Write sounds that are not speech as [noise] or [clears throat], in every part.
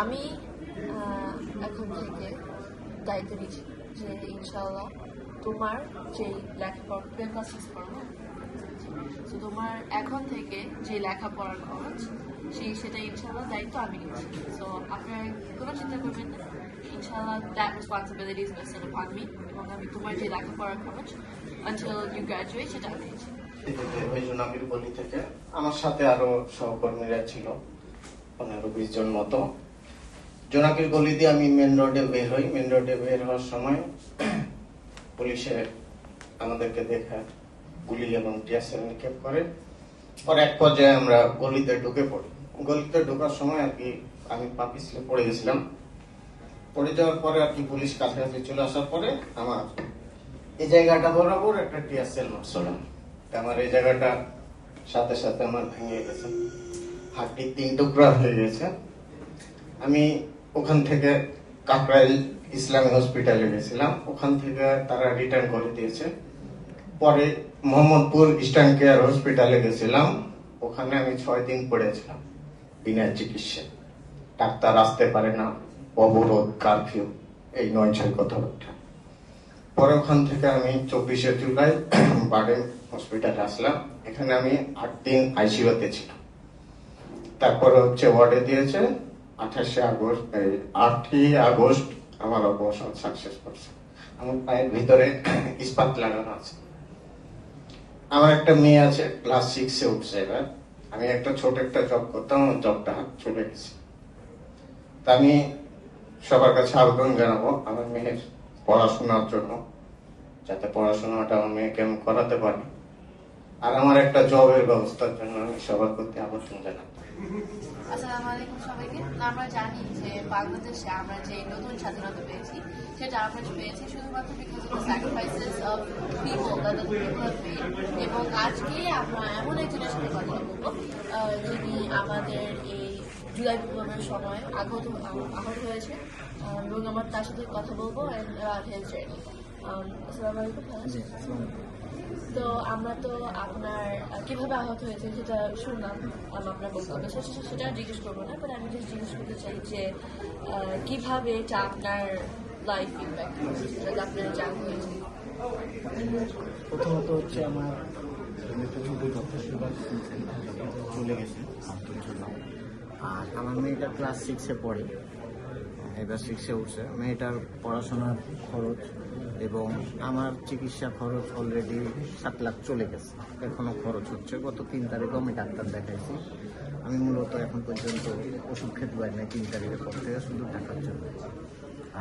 আমি এখন থেকে দায়িত্ব নিচ্ছি যে ইনশাল্লাহ তোমার যে লেখাপড়া তুমি ক্লাস সিক্স না তো তোমার এখন থেকে যে লেখাপড়ার খরচ, সেই, সেটা ইনশাল্লাহ দায়িত্ব আমি নিচ্ছি। সো আপনার কোনো চিন্তা করবেন না। ইনশাল্লাহ এবং আমি তোমার যে লেখাপড়ার সেটা আমি আমার সাথে আরও সহকর্মীরা ছিল, পনেরো বিশ জন মতো। জোনাকির গলি দিয়ে আমি মেন রোডে বের হই। মেন রোডে বের হওয়ার সময় পুলিশে আমাদেরকে দেখে গুলি এবং টিয়ারসেল নিক্ষেপ করে। পরে এক পর্যায়ে আমরা গলিতে ঢুকে পড়ি। গলিতে ঢোকার সময় আর কি আমি পা পিছলে পড়ে গেছিলাম। পড়ে যাওয়ার পরে আর কি পুলিশ কাছাকাছি চলে আসার পরে আমার এই জায়গাটা বরাবর একটা টিয়ারসেল মারছিল তা আমার এই জায়গাটা সাথে সাথে আমার ভেঙে গেছে। হাড্ডি তিন টুকরা হয়ে গেছে। আমি ওখান থেকে কাকরাইল ইসলামী হসপিটালে গেছিলাম। ওখান থেকে তারা রিটার্ন করে দিয়েছে। পরে মোহাম্মদপুর ইস্টার্ন কেয়ার হসপিটালে গেছিলাম। ওখানে আমি ছয় দিন পড়েছিলাম বিনা চিকিৎসায় ডাক্তার আসতে পারে না, অবরোধ কারফিউ এই নয় ছয় কথাবার্তা। পরে ওখান থেকে আমি চব্বিশে জুলাই [clears throat] বার্ডেন হসপিটালে আসলাম। এখানে আমি আট দিন আইসিইউতে ছিলাম। তারপরে হচ্ছে ওয়ার্ডে দিয়েছে। আঠাশে আগস্ট, এই আটই আগস্ট আমার অপারেশন সাকসেস করছে। আমার পায়ের ভিতরে ইস্পাত লাগানো আছে। আমার একটা মেয়ে আছে ক্লাস সিক্সে উঠছে এবার। আমি একটা ছোট একটা জব করতাম জবটা চলে গেছে। তা আমি সবার কাছে আবেদন জানাব, আমার মেয়ের পড়াশোনার জন্য, যাতে পড়াশোনাটা আমার মেয়েকে আমি করাতে পারি। আর আমার একটা জবের ব্যবস্থার জন্য আমি সবার প্রতি আবেদন সবাইকে। আমরা জানি যে বাংলাদেশে আমরা যে নতুন স্বাধীনতা পেয়েছি, সেটা আমরা পেয়েছি শুধুমাত্র because of sacrifices of people এবং আজকে আমরা এমন একজনের সাথে কথা বলব যিনি আমাদের এই জুলাই বিপ্লবের সময় আগত আহত হয়েছে। এবং আমরা তার সাথে কথা বলব। অ্যান্ড হেলথ জার্নি আসসালামু আলাইকুম তো আমরা তো আপনার কীভাবে আহত হয়েছে সেটা শুনলাম আপনার বক্তব্য সেটা জিজ্ঞেস করব না বাট আমি জাস্ট জিজ্ঞেস করতে চাই যে কীভাবে এটা আপনার লাইফ ইম্প্যাক্ট আপনার জান হয়েছে? প্রথমত হচ্ছে আমার চলে গেছে আর আমার মেয়েটা ক্লাস সিক্সে পড়ে এবার সিক্সে উঠছে। মেয়েটার পড়াশোনার খরচ এবং আমার চিকিৎসা খরচ অলরেডি সাত লাখ চলে গেছে। এখনও খরচ হচ্ছে। গত তিন তারিখও আমি ডাক্তার দেখাইছি। আমি মূলত এখন পর্যন্ত ওষুধ খেতে পারি না তিন তারিখের পর থেকে শুধু টাকার জন্য।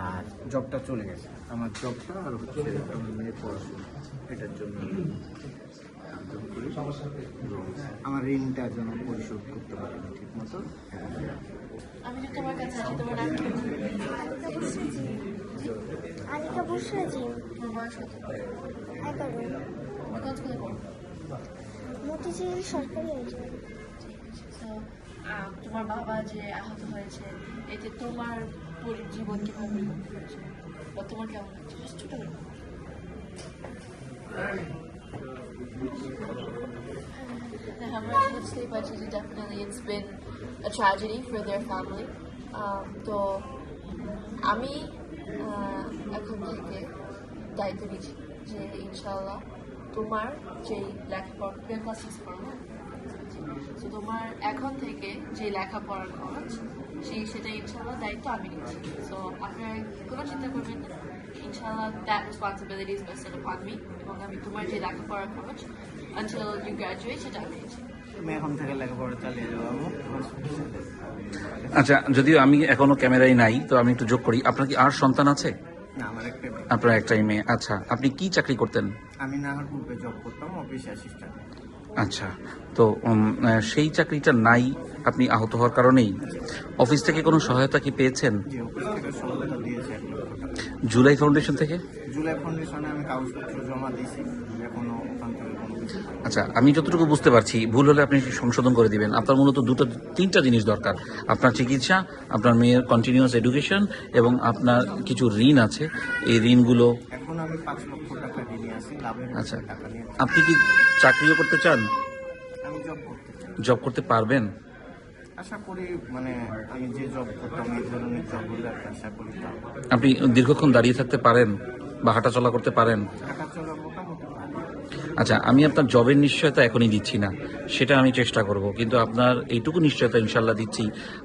আর জবটা চলে গেছে। আমার জবটা আর হচ্ছে আমার মেয়ের পড়াশোনা, এটার জন্য আমার ঋণটা যেন পরিশোধ করতে পারি না ঠিক মতো আমি তোমার কাছে তোমার এগারো কোন স্কুলে পড়ো মতিঝিল সরকারি তোমার বাবা যে আহত হয়েছে এতে তোমার জীবন কীভাবে হয়েছে? বা তোমার কেমন লাগছে ছোট হ্যাঁ, আমরা বুঝতেই পারছি যে definitely it's been a tragedy for their family তো আমি এখন থেকে দায়িত্ব নিচ্ছি যে ইনশাল্লাহ তোমার যে লেখাপড়া তুমি ক্লাস সিক্স পড়ো না তো তোমার এখন থেকে যে লেখাপড়ার খরচ, সেই সেটা ইনশাল্লাহ দায়িত্ব আমি নিচ্ছি। সো আপনার কোনো চিন্তা করবেন না। ইনশাল্লাহ that responsibility is best upon এবং আমি তোমার যে লেখাপড়ার খরচ, until you graduate, সেটা আমি নিচ্ছি। আমি এখন থেকে লেখাপড়া চালিয়ে যাব আচ্ছা যদিও আমি এখনও ক্যামেরায় নাই তো আমি একটু যোগ করি। আপনার কি আর সন্তান আছে। আপনার একটাই মেয়ে। আচ্ছা আপনি কি চাকরি করতেন? আমি নাহারপুরে জব করতাম অফিস অ্যাসিস্ট্যান্ট আচ্ছা তো সেই চাকরিটা নাই আপনি আহত হওয়ার কারণেই। অফিস থেকে কোনো সহায়তা কি পেয়েছেন? জুলাই ফাউন্ডেশন থেকে? জুলাই ফাউন্ডেশনে আমি কাগজপত্র জমা দিয়েছি এখনও ওখান থেকে কোনো কিছু পাইনি। আচ্ছা আমি যতটুকু বুঝতে পারছি ভুল হলে আপনি সংশোধন করে দিবেন। আপনার মূলত দুটো তিনটা জিনিস দরকার। আপনার চিকিৎসা আপনার মেয়ের কন্টিনিউয়াস এডুকেশন এবং আপনার কিছু ঋণ আছে। এই ঋণগুলো আচ্ছা আপনি কি চাকরিও করতে চান? জব করতে পারবেন? আশা করি মানে আমি যে জব করতাম এই ধরনের জব হলে আর কি আশা করি আপনি দীর্ঘক্ষণ দাঁড়িয়ে থাকতে পারেন বা হাঁটাচলা করতে পারেন। আচ্ছা আমি আপনার জবের নিশ্চয়তা এখনই দিচ্ছি না সেটা আমি চেষ্টা করব। কিন্তু আপনার এইটুকু নিশ্চয়তা ইনশাল্লাহ দিচ্ছি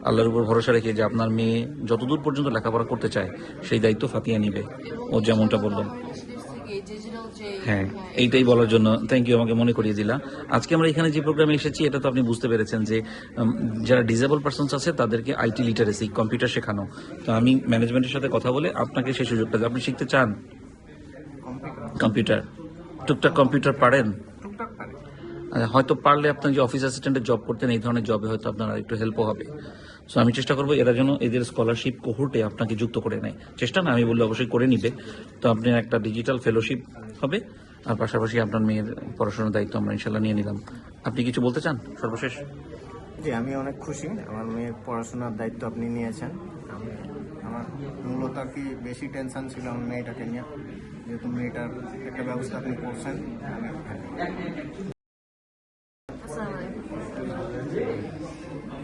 আল্লাহর উপর ভরসা রেখে যে আপনার মেয়ে যতদূর পর্যন্ত লেখাপড়া করতে চায় সেই দায়িত্ব ফাতিয়া নিবে। ও যেমনটা বলল। হ্যাঁ এইটাই বলার জন্য থ্যাংক ইউ আমাকে মনে করিয়ে দিলা। আজকে আমরা এখানে যে প্রোগ্রামে এসেছি এটা তো আপনি বুঝতে পেরেছেন যে যারা ডিজেবল পার্সনস আছে তাদেরকে আইটি লিটারেসি কম্পিউটার শেখানো। তো আমি ম্যানেজমেন্টের সাথে কথা বলে আপনাকে সেই সুযোগটা। আপনি শিখতে চান? কম্পিউটার টুকটাক কম্পিউটার পারেন? টুকটাক আচ্ছা, হয়তো পারলে আপনার যে অফিস অ্যাসিস্ট্যান্টের জব করতেন এই ধরনের জবে হয়তো আপনার একটু হেল্পও হবে। সো আমি চেষ্টা করব এরা যেন এদের স্কলারশিপ কোহোর্টে আপনাকে যুক্ত করে নেয়। চেষ্টা না আমি বললে অবশ্যই করে নিবে। তো আপনি একটা ডিজিটাল ফেলোশিপ হবে আর পাশাপাশি আপনার মেয়ের পড়াশোনার দায়িত্ব আমরা ইনশাল্লাহ নিয়ে নিলাম। আপনি কিছু বলতে চান? সর্বশেষ। জি আমি অনেক খুশি। আমার মেয়ের পড়াশোনার দায়িত্ব আপনি নিয়েছেন। আমি আমার মূলত আর কি বেশি টেনশন ছিল আমার মেয়েটাকে নিয়ে যেহেতু মেয়েটার একটা ব্যবস্থা আপনি করছেন আমি